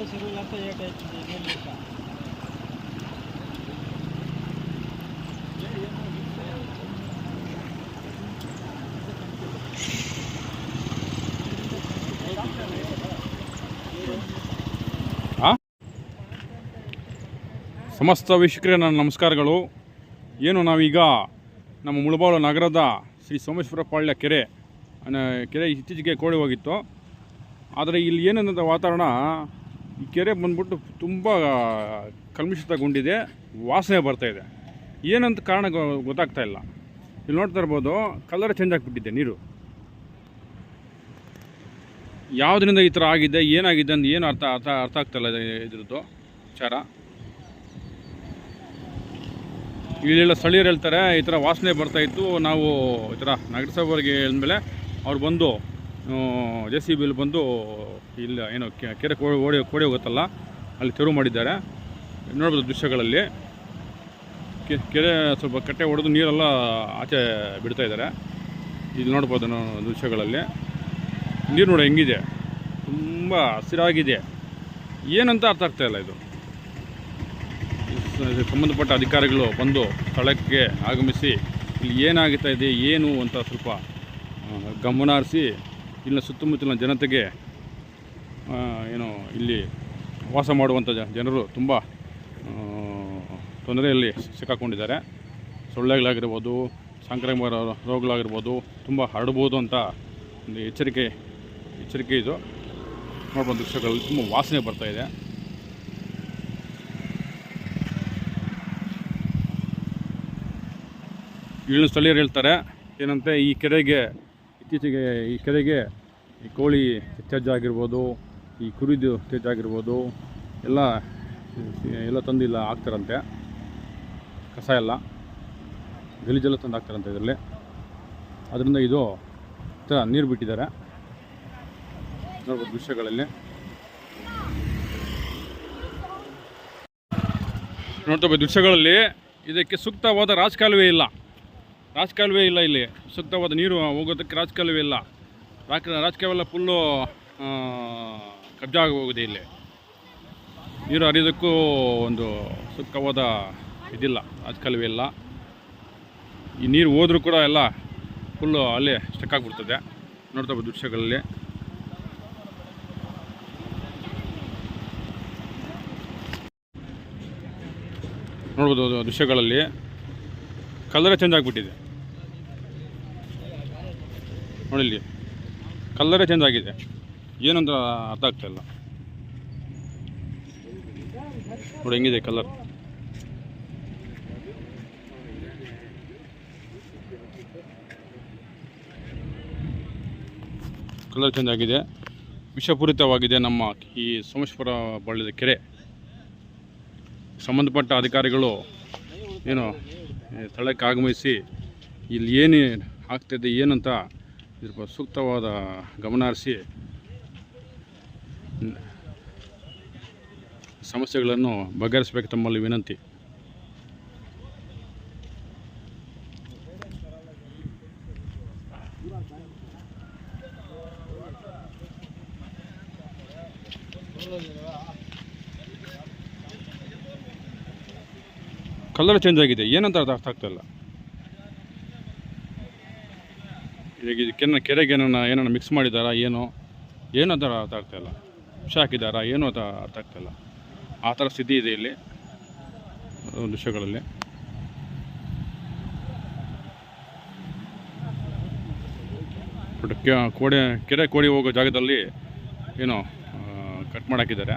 ಅಂತ ಏಟ್ ಆಯ್ತದೆ ನೀರು ಲೆಕ್ಕ ಸಮಸ್ತ ವೀಕ್ಷಕರೇ, ನನ್ನ ನಮಸ್ಕಾರಗಳು. ಏನು ನಾವೀಗ ನಮ್ಮ ಮುಳಬಾಳು ನಗರದ ಶ್ರೀ ಸೋಮೇಶ್ವರ ಪಾಳ್ಯ ಕೆರೆ ಕೆರೆ ಇತ್ತೀಚೆಗೆ ಕೋಳಿ ಹೋಗಿತ್ತು. ಆದರೆ ಇಲ್ಲಿ ಏನಂತ ವಾತಾವರಣ ಈ ಕೆರೆ ಬಂದ್ಬಿಟ್ಟು ತುಂಬ ಕಲ್ಮಿಷಿತಗೊಂಡಿದೆ ವಾಸನೆ ಬರ್ತಾ ಇದೆ. ಏನಂತ ಕಾರಣ ಗೊತ್ತಾಗ್ತಾ ಇಲ್ಲ. ಇಲ್ಲಿ ನೋಡ್ತಾ ಇರ್ಬೋದು, ಕಲರ್ ಚೇಂಜ್ ಆಗಿಬಿಟ್ಟಿದೆ ನೀರು. ಯಾವುದರಿಂದ ಈ ಥರ ಆಗಿದೆ, ಏನಾಗಿದೆ ಅಂತ ಏನು ಅರ್ಥ ಅರ್ಥ ಅರ್ಥ ಆಗ್ತಾ ಇಲ್ಲ ಇದು- ಇದ್ರದ್ದು ವಿಚಾರ. ಇಲ್ಲೆಲ್ಲ ಸ್ಥಳೀಯರು ಹೇಳ್ತಾರೆ, ಈ ಥರ ವಾಸನೆ ಬರ್ತಾಯಿತ್ತು ನಾವು ಈ ಥರ ನಗರಸಭೆಗೆ ಅಂದಮೇಲೆ ಅವ್ರು ಬಂದು ಜೆ ಸಿ ಬಿಲ್ ಬಂದು ಇಲ್ಲ, ಏನು ಕೆರೆ ಓಡಿ, ಕೋಡಿ ಹೋಗುತ್ತಲ್ಲ, ಅಲ್ಲಿ ತೆರವು ಮಾಡಿದ್ದಾರೆ. ನೋಡ್ಬೋದು ದೃಶ್ಯಗಳಲ್ಲಿ. ಕೆರೆ ಸ್ವಲ್ಪ ಕಟ್ಟೆ ಹೊಡೆದು ನೀರೆಲ್ಲ ಆಚೆ ಬಿಡ್ತಾ ಇದ್ದಾರೆ. ಇಲ್ಲಿ ನೋಡ್ಬೋದು ದೃಶ್ಯಗಳಲ್ಲಿ. ನೀರು ನೋಡಿ, ಹೆಂಗಿದೆ? ತುಂಬ ಹಸಿರಾಗಿದೆ. ಏನಂತ ಅರ್ಥ ಆಗ್ತಾ ಇಲ್ಲ ಇದು. ಸಂಬಂಧಪಟ್ಟ ಅಧಿಕಾರಿಗಳು ಬಂದು ಸ್ಥಳಕ್ಕೆ ಆಗಮಿಸಿ, ಇಲ್ಲಿ ಏನಾಗುತ್ತಾ ಇದೆ, ಏನು ಅಂತ ಸ್ವಲ್ಪ ಗಮನ ಹರಿಸಿ ಇಲ್ಲಿನ ಸುತ್ತಮುತ್ತಲಿನ ಜನತೆಗೆ ಏನು, ಇಲ್ಲಿ ವಾಸ ಮಾಡುವಂಥ ಜನರು ತುಂಬ ತೊಂದರೆಯಲ್ಲಿ ಸಿಕ್ಕಾಕೊಂಡಿದ್ದಾರೆ. ಸೊಳ್ಳೆಗಳಾಗಿರ್ಬೋದು, ಸಾಂಕ್ರಾಮಿಕ ರೋಗಗಳಾಗಿರ್ಬೋದು, ತುಂಬ ಹರಡ್ಬೋದು ಅಂತ ಒಂದು ಎಚ್ಚರಿಕೆ ಎಚ್ಚರಿಕೆ ಇದು. ನೋಡ್ಬೋದು ದೃಶ್ಯಗಳಲ್ಲಿ ತುಂಬ ವಾಸನೆ ಬರ್ತಾ ಇದೆ. ಇಲ್ಲಿನ ಸ್ಥಳೀಯರು ಹೇಳ್ತಾರೆ ಏನಂತೆ ಈ ಕೆರೆಗೆ ಇತ್ತೀಚೆಗೆ ಈ ಕೆರೆಗೆ ಈ ಕೋಳಿ ಆಗಿರ್ಬೋದು ಈ ಕುರಿದು ಆಗಿರ್ಬೋದು ಎಲ್ಲ ಎಲ್ಲ ತಂದು ಇಲ್ಲ ಕಸ ಎಲ್ಲ. ಗಲೀಜೆಲ್ಲ ತಂದು ಹಾಕ್ತಾರಂತೆ ಇದರಲ್ಲಿ. ಅದರಿಂದ ಇದು ಥರ ನೀರು ಬಿಟ್ಟಿದ್ದಾರೆ. ನೋಡ್ಬೋದು ದೃಶ್ಯಗಳಲ್ಲಿ. ನೋಡ್ತಾ ದೃಶ್ಯಗಳಲ್ಲಿ. ಇದಕ್ಕೆ ಸೂಕ್ತವಾದ ರಾಜಕಾಲುವೆ ಇಲ್ಲ. ರಾಜಕಾಲುವೆ ಇಲ್ಲ ಇಲ್ಲಿ. ಸೂಕ್ತವಾದ ನೀರು ಹೋಗೋದಕ್ಕೆ ರಾಜಕಾಲುವೆ ಇಲ್ಲ. ರಾಕ ರಾಜಕಾಲುವೆಲ್ಲ ಫುಲ್ಲು ಕಬ್ಜಾ ಆಗೋಗಿದೆ ಇಲ್ಲಿ. ನೀರು ಹರಿಯೋದಕ್ಕೂ ಒಂದು ಸೂಕ್ತವಾದ ಇದಿಲ್ಲ ರಾಜಕಾಲುವೆ ಇಲ್ಲ. ಈ ನೀರು ಹೋದರೂ ಕೂಡ ಎಲ್ಲ ಫುಲ್ಲು ಅಲ್ಲೇ ಸ್ಟಕ್ ಆಗಿಬಿಡ್ತದೆ. ನೋಡ್ತಾ ದೃಶ್ಯಗಳಲ್ಲಿ. ನೋಡ್ಬೋದು ದೃಶ್ಯಗಳಲ್ಲಿ. ಕಲರೇ ಚೇಂಜ್ ಆಗಿಬಿಟ್ಟಿದೆ. ನೋಡಿ ಇಲ್ಲಿ, ಕಲರೇ ಚೇಂಜ್ ಆಗಿದೆ. ಏನಂತ ಅರ್ಥ ಆಗ್ತಾ ಇಲ್ಲ. ನೋಡಿ ಹೆಂಗಿದೆ ಕಲರ್. ಕಲರ್ ಚೇಂಜ್ ಆಗಿದೆ. ವಿಷಪೂರಿತವಾಗಿದೆ ನಮ್ಮ ಈ ಸೋಮೇಶ್ವರ ಬಳ್ಳದ ಕೆರೆ. ಸಂಬಂಧಪಟ್ಟ ಅಧಿಕಾರಿಗಳು ಏನು ಸ್ಥಳಕ್ಕೆ ಆಗಮಿಸಿ ಇಲ್ಲಿ ಏನು ಆಗ್ತಿದೆ ಏನಂತ ಇದ್ರ ಸೂಕ್ತವಾದ ಗಮನ ಹರಿಸಿ ಸಮಸ್ಯೆಗಳನ್ನು ಬಗೆಹರಿಸಬೇಕು ತಮ್ಮಲ್ಲಿ ವಿನಂತಿ. ಕಲರ್ ಚೇಂಜ್ ಆಗಿದೆ. ಏನಂತ ಅರ್ಥ ಅರ್ಥ ಆಗ್ತಾ ಇಲ್ಲ. ಈಗ ಕೆರೆಗೆ ಏನನ್ನ ಏನನ್ನ ಮಿಕ್ಸ್ ಮಾಡಿದಾರಾ, ಏನೋ ಏನೋ ಥರ ಅರ್ಥ ಆಗ್ತಾ ಇಲ್ಲ. ವಿಷ ಹಾಕಿದಾರಾ, ಏನೋ ಅಂತ ಅರ್ಥ ಆಗ್ತಾ ಆ ಥರ ಸ್ಥಿತಿ ಇದೆ ಇಲ್ಲಿ ವಿಷಯಗಳಲ್ಲಿ ದೃಶ್ಯಗಳಲ್ಲಿ ಕೋಡೆ, ಕೆರೆ ಕೋಡಿ ಹೋಗೋ ಜಾಗದಲ್ಲಿ ಏನೋ ಕಟ್ ಮಾಡಾಕಿದ್ದಾರೆ.